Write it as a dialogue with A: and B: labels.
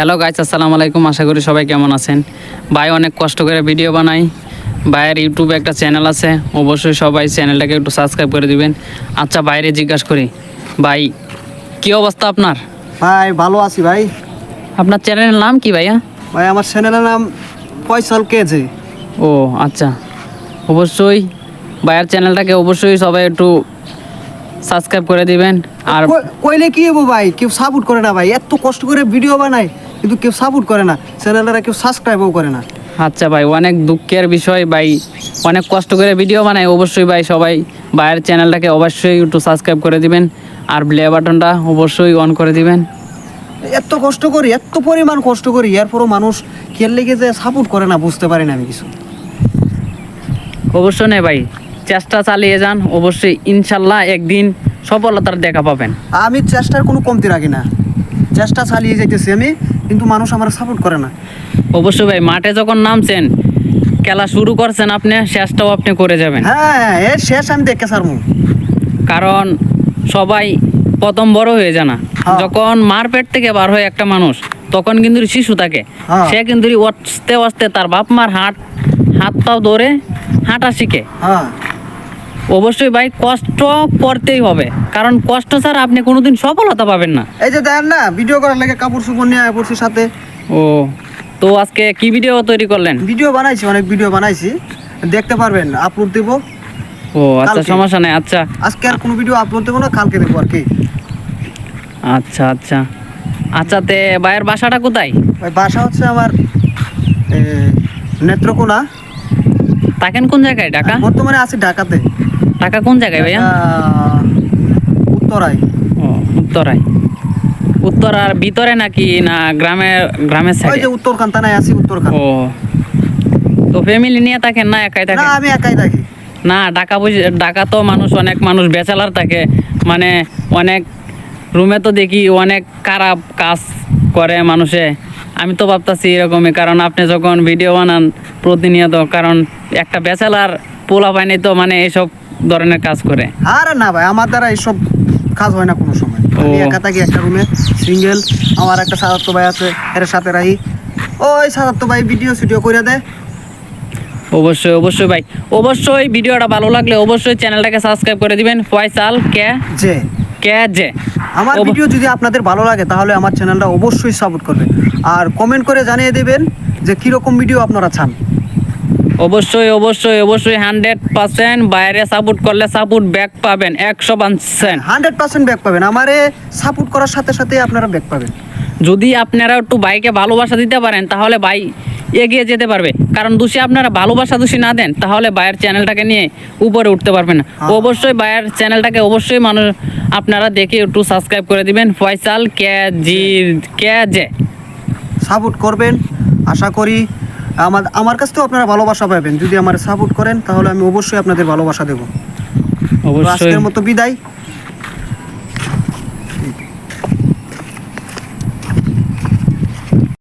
A: Hello guys আসসালামু আলাইকুম। আশা করি সবাই কেমন আছেন? ভাই অনেক কষ্ট করে ভিডিও বানাই। ভাইয়ের ইউটিউবে একটা চ্যানেল আছে অবশ্যই সবাই চ্যানেলটাকে একটু সাবস্ক্রাইব করে দিবেন। আচ্ছা বাইরে জিজ্ঞাসা করি ভাই কি অবস্থা আপনার?
B: ভাই ভালো আছি ভাই।
A: আপনার চ্যানেলের নাম কি ভাইয়া?
B: ভাই আমার চ্যানেলের নাম ফয়সাল কেজে।
A: ও আচ্ছা। অবশ্যই ভাইয়ের চ্যানেলটাকে অবশ্যই সবাই একটু সাবস্ক্রাইব করে দিবেন। আর
B: কইলে কি হব ভাই? কেউ সাপোর্ট করে না ভাই। এত কষ্ট করে ভিডিও বানায়। কিন্তু কেউ সাপোর্ট করে না। চ্যানেলটা কেউ সাবস্ক্রাইবও করে না।
A: আচ্ছা ভাই অনেক দুঃখের বিষয় ভাই। অনেক কষ্ট করে ভিডিও বানাই। অবশ্যই ভাই সবাই ভাইয়ের চ্যানেলটাকে অবশ্যই একটু সাবস্ক্রাইব করে দিবেন। আর প্লে বাটনটা অবশ্যই অন করে দিবেন।
B: এত কষ্ট করি এত পরিমাণ কষ্ট করি এরপরও মানুষ খেল লেগে যে সাপোর্ট করে না বুঝতে পারি না আমি কিছু।
A: অবশ্যই নেই ভাই চেষ্টা চালিয়ে যান। অবশ্যই ইনশাল্লাহ একদিন সফলতার দেখা পাবেন।
B: আমি চেষ্টার কোনো কমতি রাখি না। চেষ্টা চালিয়ে যাইতেছি আমি। কিন্তু মানুষ আমার সাপোর্ট করে না।
A: অবশ্যই ভাই মাঠে যখন নামছেন খেলা শুরু করছেন আপনি শেষটাও আপনি করে যাবেন।
B: হ্যাঁ এর শেষ আমি দেখে সারমু
A: কারণ সবাই প্রথম বড় হয়ে জানা
B: হ্যাঁ।
A: যখন মার পেট থেকে বার হয় একটা মানুষ তখন কিন্তু শিশু থাকে।
B: হ্যাঁ।
A: সে কিন্তু আস্তে আস্তে তার বাপ মার হাত হাত পাও ধরে হাঁটা শিখে।
B: হ্যাঁ।
A: অবশ্যই ভাই কষ্ট করতেই হবে। কারণ কষ্ট ছাড়া আপনি কোনোদিন সফলতা পাবেন না।
B: এই যে দেখেন না ভিডিও করার লাগে কাপড় চোপড় নিয়ে আয় পড়ছি সাথে।
A: ও তো আজকে কি ভিডিও তৈরি করলেন?
B: ভিডিও বানাইছি অনেক ভিডিও বানাইছি। দেখতে পারবেন আপলোড দেবো।
A: ও আচ্ছা সমস্যা নাই আচ্ছা।
B: আজকে আর কোনো ভিডিও আপলোড দেবো না কালকে দেবো আর কি।
A: আচ্ছা আচ্ছা। আচ্ছা তে ভাইয়ের বাসাটা কোথায়?
B: ওই বাসা হচ্ছে আমার নেত্রকোনা।
A: থাকেন কোন জায়গায়? ঢাকা?
B: বর্তমানে আছি ঢাকাতে।
A: ঢাকা কোন জায়গায় ভাইয়া?
B: উত্তরায়।
A: উত্তরায়। উত্তরার ভিতরে নাকি না গ্রামে গ্রামের গ্রামের
B: ওই
A: সাইডে
B: যে উত্তরখান থানায় আছি উত্তরখান।
A: ও। তো ফ্যামিলি নিয়ে থাকেন না একাই থাকেন?
B: না আমি একাই থাকি।
A: না ঢাকা বুঝ- ঢাকা তো মানুষ অনেক মানুষ বেচালার থাকে। মানে অনেক রুমে তো দেখি অনেক খারাপ কাজ করে মানুষে। আমি তো ভাবতাছি এরকমই কারণ আপনি যখন ভিডিও বানান প্রতিনিয়ত কারণ একটা বেচালার পোলা পায়নি তো মানে এইসব ধরনের কাজ করে।
B: আরে না ভাই আমার দ্বারা এইসব কাজ হয় না কোনো সময়। আমি একা থাকি একটা রুমে সিঙ্গেল আমার একটা সাদাত্ত ভাই আছে এর সাথে রাহি। ওই সাদাত্ত ভাই ভিডিও সিডিও করে দেয়
A: অবশ্যই অবশ্যই ভাই। অবশ্যই ভিডিওটা ভালো লাগলে অবশ্যই চ্যানেলটাকে সাবস্ক্রাইব করে দিবেন। ফয়সাল কে?
B: যে
A: কে জে
B: আমার ভিডিও যদি আপনাদের ভালো লাগে তাহলে আমার চ্যানেলটা অবশ্যই সাপোর্ট করবেন। আর কমেন্ট করে জানিয়ে দেবেন যে কীরকম ভিডিও আপনারা চান।
A: অবশ্যই অবশ্যই অবশ্যই হান্ড্রেড পার্সেন্ট বাইরে সাপোর্ট করলে সাপোর্ট ব্যাক পাবেন একশো পার্সেন্ট
B: হান্ড্রেড পার্সেন্ট ব্যাক পাবেন। আমারে সাপোর্ট করার সাথে সাথে আপনারা ব্যাক পাবেন।
A: যদি আপনারা একটু বাইকে ভালোবাসা দিতে পারেন তাহলে বাই এগিয়ে যেতে পারবে। কারণ দোষী আপনারা ভালোবাসা দোষী না দেন তাহলে বাইয়ের চ্যানেলটাকে নিয়ে উপরে উঠতে পারবেন না।
B: হ্যাঁ।
A: অবশ্যই বাইয়ের চ্যানেলটাকে অবশ্যই মানুষ আপনারা দেখে একটু সাবস্ক্রাইব করে দিবেন। ফয়সাল কে জি কে জে।
B: সাপোর্ট করবেন আশা করি আমার আমার কাছ থেকেও আপনারা ভালোবাসা পাবেন। যদি আমার সাপোর্ট করেন তাহলে আমি অবশ্যই আপনাদের ভালোবাসা দেবো।
A: অবশ্যই।
B: আজকের মতো বিদায়।